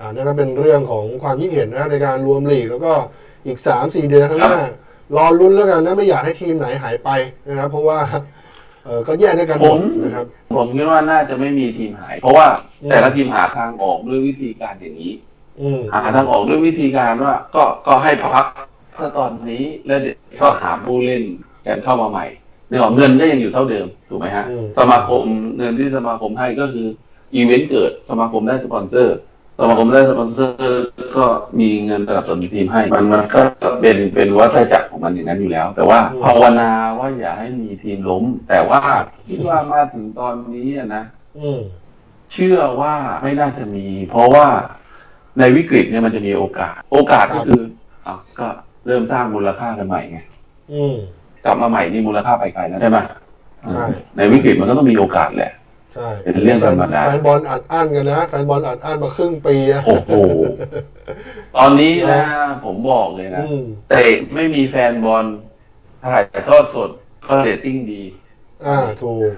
อ่านั่นก็เป็นเรื่องของความคิดเห็นนะในการรวมลีกแล้วก็อีกสามสี่เดือนข้างหน้ารอลุ้นแล้วกันนะไม่อยากให้ทีมไหนหายไปนะครับ เพราะว่าเออก็แย่ด้วยกันหมดนะครับผมคิดว่าน่าจะไม่มีทีมหาย เพราะว่าอืมแต่ละทีมหาทางออกด้วยวิธีการอย่างนี้อืมหาทางออกด้วยวิธีการว่า ก็ก็ให้พักถ้าตอนนี้แล้วเดี๋ยวก็หาผู้เล่นกันเข้ามาใหม่เนื่องเงินก็ยังอยู่เท่าเดิมถูกไหมฮะอืมสมาคมเงินที่สมาคมให้ก็คืออีเวนต์เกิดสมาคมได้สปอนเซอร์ สมาคมได้สปอนเซอร์ก็มีเงินสนับสนุนทีมให้ มันมันก็เป็นเป็นวัฏจักรของมันอย่างนั้นอยู่แล้ว แต่ว่าอืมภาวนาว่าอย่าให้มีทีมล้ม แต่ว่าคิดว่ามาถึงตอนนี้อะนะอืมเชื่อว่าไม่น่าจะมี เพราะว่าในวิกฤตเนี่ยมันจะมีโอกาส โอกาสก็คืออะก็เริ่มสร้างมูลค่ากันใหม่ไงอืมกลับมาใหม่นี่มูลค่าไปไกลแล้วใช่ไหมใช่ ในวิกฤตมันก็ต้องมีโอกาสแหละ ใช่เป็นเรื่องธรรมดา แฟนบอลอัดอั้นกันนะ แฟนบอลอัดอั้นมาครึ่งปีอะ โอ้โห ตอนนี้นะ ผมบอกเลยนะอืม เตะไม่มีแฟนบอลถ่ายทอดสดก็เรตติ้งดีอ่าถูก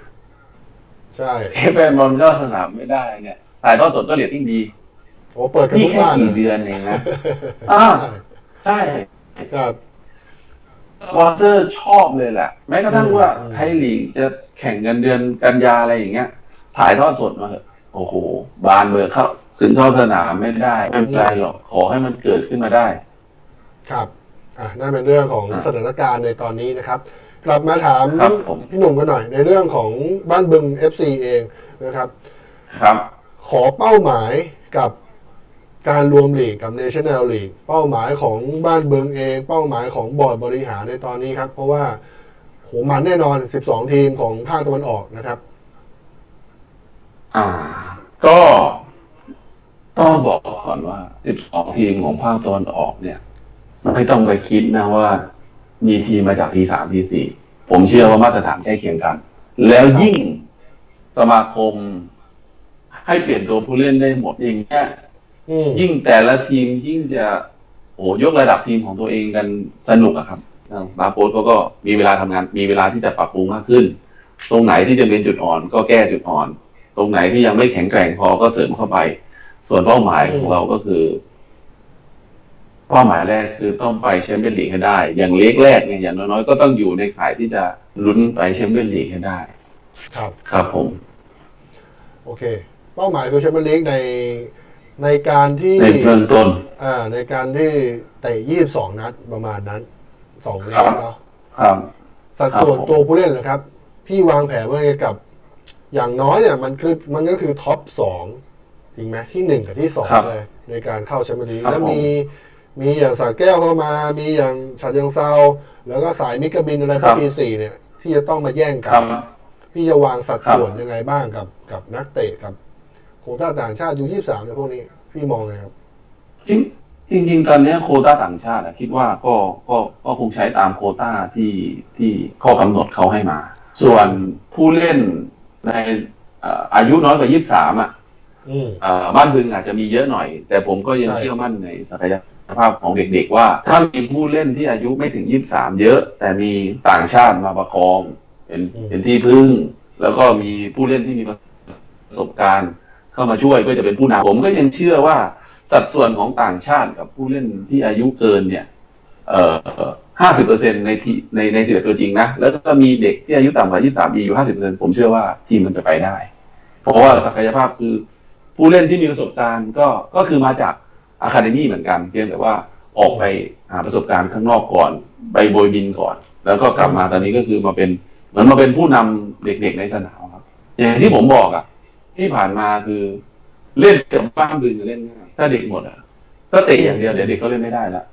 ใช่แฟนบอลก็สนามไม่ได้เนี่ยถ่ายทอดสดก็เรตติ้งดีโอ้เปิดกันนี่ทุกแค่บ้านกี่เดือนเองนะ อ่า ใช่ ครับสปอนเซอร์ชอบเลยแหละ แม้กระทั่งว่าอืม ไทยลีกจะแข่งกันเดือนกันยาอะไรอย่างเงี้ย ถ่ายทอดสดมาเถอะโอ้โห บานเบอร์เข้าถึงเข้าสนามไม่ได้ไม่เป็นไรหรอกขอให้มันเกิดขึ้นมาได้ ครับอะนั่นเป็นเรื่องของอะสถานการณ์ในตอนนี้นะครับ กลับมาถามครับผม พี่หนุ่มกันหน่อย ในเรื่องของบ้านบึง FC เองนะครับ ครับ ขอเป้าหมายกับการรวมลีกกับ National League เป้าหมายของบ้านบึงเอง เป้าหมายของบอร์ดบริหารในตอนนี้ครับ เพราะว่าโหมันแน่นอน 12 ทีมของภาคตะวันออกนะครับ อ่า ก็ต้องบอกก่อนว่า 12 ทีมของภาคตะวันออกเนี่ย ไม่ต้องไปคิดนะว่า มีทีมมาจากทีสามทีสี่ผมเชื่อว่ามาตรฐานใกล้เคียงกัน แล้วยิ่งสมาคม ให้เปลี่ยนตัวผู้เล่นได้หมดอย่างเงี้ยอืมยิ่งแต่ละทีมยิ่งจะโอ้ยกระดับทีมของตัวเองกันสนุกอะครับบาโพสก็ก็มีเวลาทำงาน มีเวลาที่จะปรับปรุงมากขึ้น ตรงไหนที่จะเป็นจุดอ่อนก็แก้จุดอ่อน ตรงไหนที่ยังไม่แข็งแกร่งพอก็เสริมเข้าไป ส่วนเป้าหมายของเราก็คือ เป้าหมายแรกคือต้องไปแชมเปี้ยนลีกให้ได้ อย่างเล็กแรกเนี่ยอย่างน้อยๆก็ต้องอยู่ในข่ายที่จะลุ้นไปแชมเปี้ยนลีกให้ได้ ครับ ครับผม โอเค เป้าหมายคือแชมเปี้ยนลีกในในการที่ในเบื้องต้น อ่า ในการที่เตะ22นัดประมาณนั้นสองเล็กเนาะครับ สัดส่วนครับผมตัวผู้เล่นเหรอครับ พี่วางแผนไว้ไงกับ อย่างน้อยเนี่ยมันคือมันก็คือท็อปสองจริงไหมที่หนึ่งกับที่สองเลย ในการเข้าแชมเปี้ยนลีกครับแล้วผมมี มีอย่างสาแก้วเข้ามา มีอย่างชาเชิงเซาแล้วก็สายมิกกาบินอะไรพวกปีสี่เนี่ย ที่จะต้องมาแย่งกัคนรับพี่จะวางสัดครับส่วนยังไงบ้างกับกับนักเตะกับโควต้าต่างชาติยูยี่สามเนี่ยพวกนี้ พี่มองไงครับ จริงจริงๆตอนเนี้ยโควต้าต่างชาติอะคิดว่าก็ก็ก็คงใช้ตามโควต้าที่ที่ข้อกำหนดเขาให้มา ส่วนผู้เล่น ในเอ่ออายุน้อยกว่า23อะอืมเอ่อบ้านบึงอาจจะมีเยอะหน่อย แต่ผมก็ยังใช่เชื่อมั่นในศักยภาพของเด็กๆว่า ถ้ามีผู้เล่นที่อายุไม่ถึง23เยอะ แต่มีต่างชาติมาประคองเป็นเป็นที่พึ่ง แล้วก็มีผู้เล่นที่มีประสบการณ์เข้ามาช่วยก็จะเป็นผู้นำผมก็ยังเชื่อว่าสัดส่วนของต่างชาติกับผู้เล่นที่อายุเกินเนี่ยเอ่อ ห้าสิบเปอร์เซ็นในทีในในสิบเอ็ดตัวจริงนะ แล้วก็มีเด็กที่อายุต่ำกว่ายี่สามปีอยู่ห้าสิบเปอร์เซ็นผมเชื่อว่าทีมมันจะไปได้ เพราะว่าศักยภาพคือผู้เล่นที่มีประสบการณ์ก็ก็คือมาจากอะคาเดมี่เหมือนกันเพียงแต่ว่าออกไปหาประสบการณ์ข้างนอกก่อน ไปโบยบินก่อน แล้วก็กลับมาตอนนี้ก็คือมาเป็นเหมือนมาเป็นผู้นำเด็กๆในสนามครับ อย่างที่ผมบอกอะที่ผ่านมาคือเล่นกับบ้านบึงเล่นง่ายถ้าเด็กหมดอะ ก็เตะอย่างเดียวเดี๋ยวเด็กก็เล่นไม่ได้ละ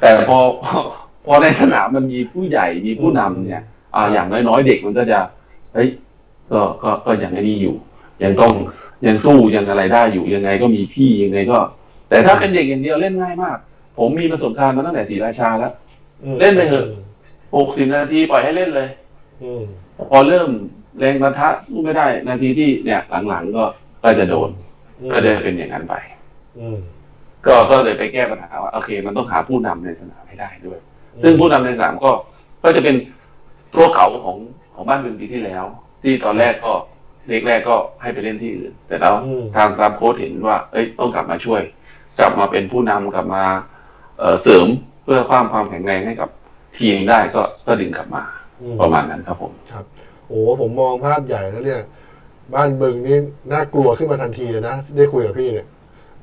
แต่พอพอพอในสนามมันมีผู้ใหญ่มีผู้นำเนี่ยอ่าอย่างน้อยๆเด็กมันก็จะเฮ้ยก็ก็ก็ยังไอ้นี่อยู่ ยังต้องยังสู้ยังอะไรได้อยู่ยังไงก็มีพี่ยังไงก็ แต่ถ้าเป็นเด็กอย่างเดียวเล่นง่ายมาก ผมมีประสบการณ์มาตั้งแต่ศรีราชาแล้วเล่นไปเถอะหกสิบนาทีปล่อยให้เล่นเลยอืมพอเริ่มแรงประทะสู้ไม่ได้ นาทีที่เนี่ยหลังๆก็ก็จะโดนอืมก็จะเป็นอย่างนั้นไป อืม ก็ก็เลยไปแก้ปัญหาว่าโอเค มันต้องหาผู้นำในสนามให้ได้ด้วย ซึ่งผู้นำในสนามก็ก็จะเป็นตัวเขาของของบ้านเมืองปีที่แล้ว ที่ตอนแรกก็เลขแรกก็ให้ไปเล่นที่อื่น แต่แล้วอืมทางสตาฟโค้ชเห็นว่า เอ้ยต้องกลับมาช่วย กลับมาเป็นผู้นำกลับมาเอ่อเสริมเพื่อความความแข็งแรงให้กับทีมได้ก็ก็ดึงกลับมาอืมประมาณนั้นครับผมโอ้ผมมองภาพใหญ่แล้วเนี่ย บ้านบึงนี่น่ากลัวขึ้นมาทันทีเลยนะ ได้คุยกับพี่เนี่ย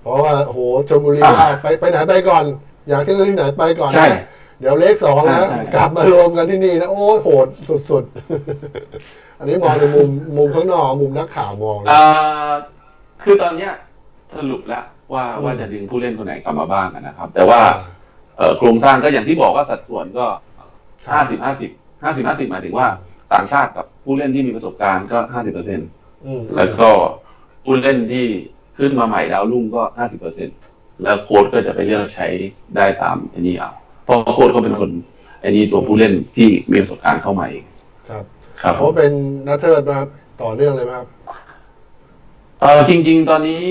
เพราะว่าโอ้โหชลบุรีอ่าอะไปไปไหนไปก่อน อยากขึ้นที่ไหนไปก่อนใช่นะเดี๋ยวเลขสองนะใช่ใช่กลับมารวมกันที่นี่นะโอ้ยโหดสุดๆ อันนี้มองในมุมมุมข้างนอกมุมนักข่าวมองนะอ่าคือตอนเนี้ยสรุปแล้วว่าอืมว่าจะดึงผู้เล่นคนไหนกลับมาบ้างนะครับ แต่ว่าเอ่อโครงสร้างก็อย่างที่บอกว่าสัดส่วนก็ห้าสิบห้าสิบห้าสิบห้าสิบหมายถึงว่าต่างชาติกับผู้เล่นที่มีประสบการณ์ก็ห้าสิบเปอร์เซ็นอืมแล้วก็ผู้เล่นที่ ขึ้นมาใหม่ดาวรุ่งก็ห้าสิบเปอร์เซ็นแล้วโค้ชก็จะไปเลือกใช้ได้ตามอันนี้เอาเพราะโค้ชก็เป็นคนอันนี้ตัวผู้เล่นที่มีประสบการณ์เข้ามาเองครับครับเพราะเป็นนัทเทิร์ดมาต่อเนื่องเลยไหมครับเออจริง ๆ ตอนนี้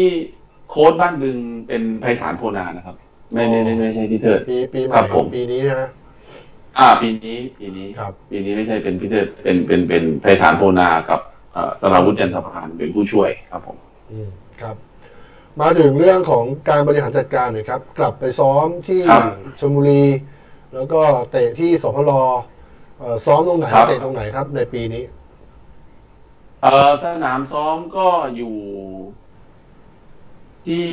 โค้ชบ้านบึงเป็นไพศาลโพนานะครับ ไม่ไม่ไม่ไม่ใช่พี่เทิดปีปีใหครัม่บผมปีนี้นะอ่า ปีนี้ ปีนี้ครับ ปีนี้ไม่ใช่เป็นพี่เทิดเป็นเป็นเป็นไพศาลโพนากับเอ่อสราวุฒิจันทพานเป็นผู้ช่วยครับผม อืมครับ มาถึงเรื่องของการบริหารจัดการหน่อยครับ กลับไปซ้อมที่ครับชลบุรี แล้วก็เตะที่สพลเอ่อซ้อมตรงไหนครับ เตะตรงไหนครับในปีนี้ เออสนามซ้อมก็อยู่ที่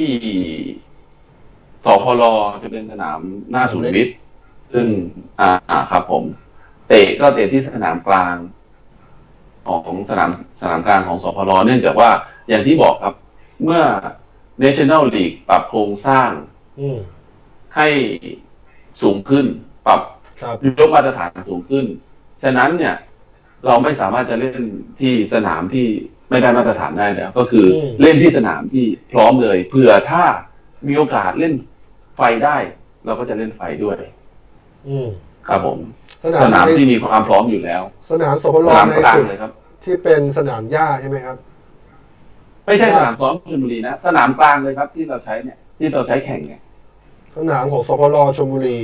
สพลจะเป็นสนามหน้าศูนย์วิทย์ซึ่งอ่าอ่าครับผม เตะก็เตะที่สนามกลาง ของสนามสนามกลางของสพลเนื่องจากว่าอย่างที่บอกครับ เมื่อ National League ปรับโครงสร้างอืมให้สูงขึ้น ปรับครับยกมาตรฐานสูงขึ้น ฉะนั้นเนี่ย เราไม่สามารถจะเล่นที่สนามที่ไม่ได้มาตรฐานได้แล้ว ก็คืออม เล่นที่สนามที่พร้อมเลยเผื่อถ้ามีโอกาสเล่นไฟได้ เราก็จะเล่นไฟด้วย อืมครับผม สนาสมนามในที่มีความพร้อมอยู่แล้วสนามสพลสนามในกลางสุดเลยครับ ที่เป็นสนามหญ้าใช่ไหมครับ ไม่ใช่สนามซ้อมชลบุรีนะ สนามกลางเลยครับ ที่เราใช้เนี่ย ที่เราใช้แข่งเนี่ยสนามของสพลชลบุรี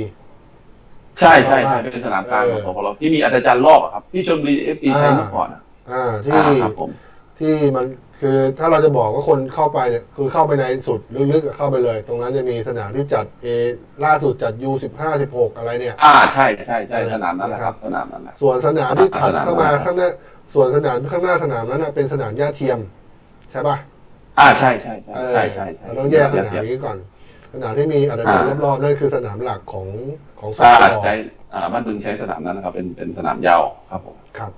ใช่ใช่ใช่เป็นสนามกลางของสพลที่มีอาจารย์รอบอะครับ ที่ชลบุรีเอฟซีใช้เมื่อก่อนอะอ่าที่อ่าครับผมที่มันคือถ้าเราจะบอกว่าคนเข้าไปเนี่ย คือเข้าไปในสุดลึกๆอะเข้าไปเลย ตรงนั้นจะมีสนามที่จัดเอล่าสุดจัด U สิบห้าสิบหกอะไรเนี่ย อ่าใช่ใช่ใช่สนามนั้นแหละครับ สนามนั้นแหละส่วนสนามที่ถัดสนามเข้ามาข้างหน้าส่วนสนามข้างหน้าสนามนั้นนะเป็นสนามหญ้าเทียม ใช่ปะอ่าใช่ใช่ใช่เออใช่ใช่ใช่เราต้องแยกสนามนี้ก่อน สนามที่มีอาจารย์รอบๆนั่นคือสนามหลักของของสอ่าพลใช้อ่าบ้านบึงใช้สนามนั้นนะครับ เป็นเป็นสนามยาวครับผมครับ